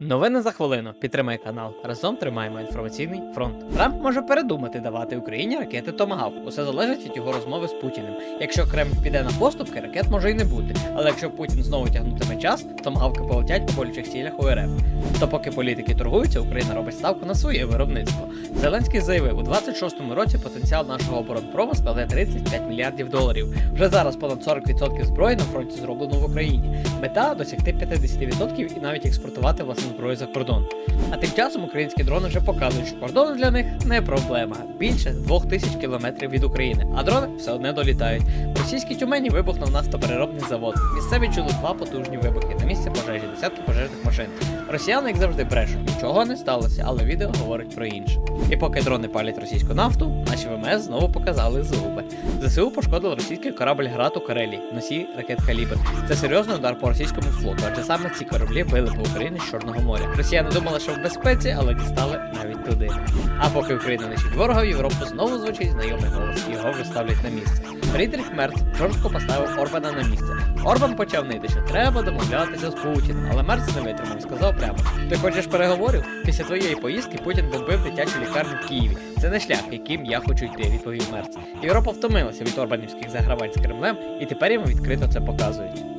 Новини за хвилину. Підтримай канал. Разом тримаємо інформаційний фронт. Трамп може передумати давати Україні ракети Томагавк. Усе залежить від його розмови з Путіним. Якщо Кремль піде на поступки, ракет може й не бути. Але якщо Путін знову тягнутиме час, томагавки полетять по болючих цілях у РФ. То поки політики торгуються, Україна робить ставку на своє виробництво. Зеленський заявив, у 26-му році потенціал нашого оборонпрому складе 35 мільярдів доларів. Вже зараз понад 40% зброї на фронті зроблено в Україні. Мета досягти 50% і навіть експортувати власну зброю за кордон. А тим часом українські дрони вже показують, що кордони для них не проблема. Більше 2000 кілометрів від України, а дрони все одне долітають. В російській тюмені вибухнув нафтопереробний завод. Місцеві чули два потужні вибухи. На місці пожежі, десятки пожежних машин. Росіяни, як завжди, брешуть, нічого не сталося, але відео говорить про інше. І поки дрони палять російську нафту, наші ВМС знову показали зуби. ЗСУ пошкодили російський корабль Град у Карелії, носій ракет Калібр. Це серйозний удар по російському флоту, адже саме ці кораблі били по Україні з Чорного моря. Росіяни думали, що в безпеці, але дістали навіть туди. А поки Україна нищить ворога, в Європу знову звучить знайомий голос, його вже ставлять на місце. Фрідріх Мерц жорстко поставив Орбана на місце. Орбан почав нити, що треба домовлятися з Путіним, але Мерц не витримав, сказав прямо: Ти хочеш переговорів? Після твоєї поїздки Путін бомбив дитячу лікарню в Києві. Це не шлях, яким я хочу йти, відповів Мерц. Європа втомилася від орбанівських загравань з Кремлем, і тепер йому відкрито це показують.